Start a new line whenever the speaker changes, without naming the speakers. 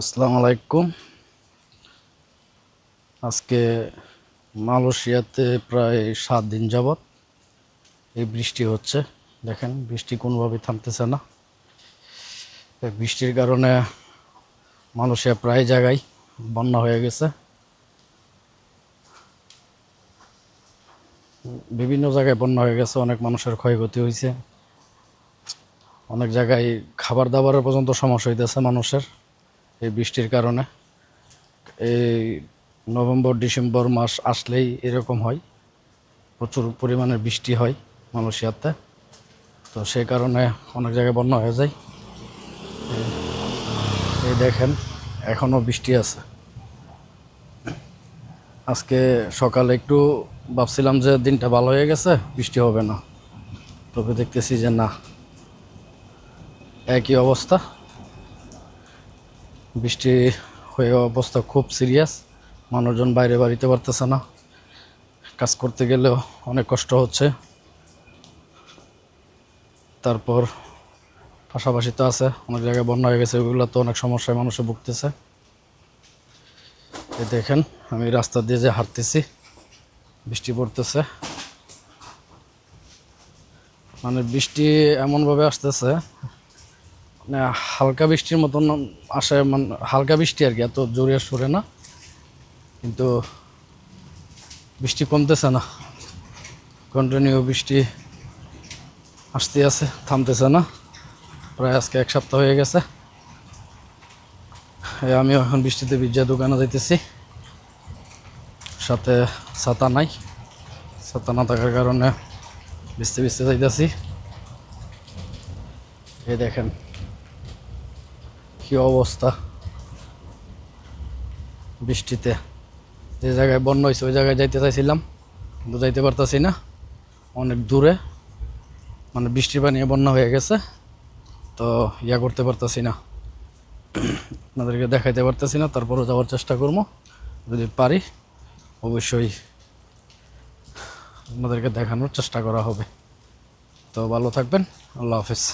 আসসালামু আলাইকুম। আজকে মালয়েশিয়াতে প্রায় সাত দিন যাবৎ এই বৃষ্টি হচ্ছে। দেখেন, বৃষ্টি কোনোভাবে থামতেছে না। বৃষ্টির কারণে মালয়েশিয়া প্রায় জায়গায় বন্যা হয়ে গেছে। বিভিন্ন জায়গায় বন্যা হয়ে গেছে, অনেক মানুষের ক্ষয়ক্ষতি হয়েছে। অনেক জায়গায় খাবার দাবারের পর্যন্ত সমস্যা হইতেছে মানুষের। এই বৃষ্টির কারণে। এই নভেম্বর, ডিসেম্বর মাস আসলেই এরকম হয়। প্রচুর পরিমাণে বৃষ্টি হয় মালয়েশিয়াতে। তো সেই কারণে অনেক জায়গায় বন্যা হয়ে যায়। এই- দেখেন এখনও বৃষ্টি আছে। আজকে সকালে একটু ভাবছিলাম যে দিনটা ভালো হয়ে গেছে, বৃষ্টি হবে না। তবে দেখতেছি যে না, একই অবস্থা। বৃষ্টি হয়ে অবস্থা খুব সিরিয়াস মানুষজন বাইরে বাড়িতে পারতেছে না। কাজ করতে গেলেও অনেক কষ্ট হচ্ছে। তারপর পাশাপাশি তো আছে, অনেক জায়গায় বন্যা হয়ে গেছে, ওগুলো তো অনেক সমস্যায় মানুষে ভুগতেছে। এই দেখেন, আমি রাস্তা দিয়ে যে হাঁটতেছি, বৃষ্টি পড়তেছে। মানে বৃষ্টি এমনভাবে আসতেছে হালকা বৃষ্টির মতন আসে মানে হালকা বৃষ্টি আর কি, এত জোরে সরে না। কিন্তু বৃষ্টি কমতেছে না। কন্টিনিউ বৃষ্টি আসতে আছে, থামতেছে না। প্রায় আজকে এক সপ্তাহ হয়ে গেছে। আমিও এখন বৃষ্টিতে ভিজা দোকানে যাইতেছি। সাথে ছাতা নাই। ছাতা না থাকার কারণে ভিজতে ভিজতে যাইতেছি। এই দেখেন। কি অবস্থা? বৃষ্টিতে। যে জায়গায় বন্যা হয়েছে ওই জায়গায় যাইতে চাইছিলাম, কিন্তু যাইতে পারতাছি না। অনেক দূরে। মানে বৃষ্টির পানিয়ে বন্যা হয়ে গেছে, তো ইয়া করতে পারতাছি না। আপনাদেরকে দেখাইতে পারতেছি না, তারপরও যাওয়ার চেষ্টা করব। যদি পারি, অবশ্যই আপনাদেরকে দেখানোর চেষ্টা করা হবে। তো ভালো থাকবেন, আল্লাহ হাফিজ।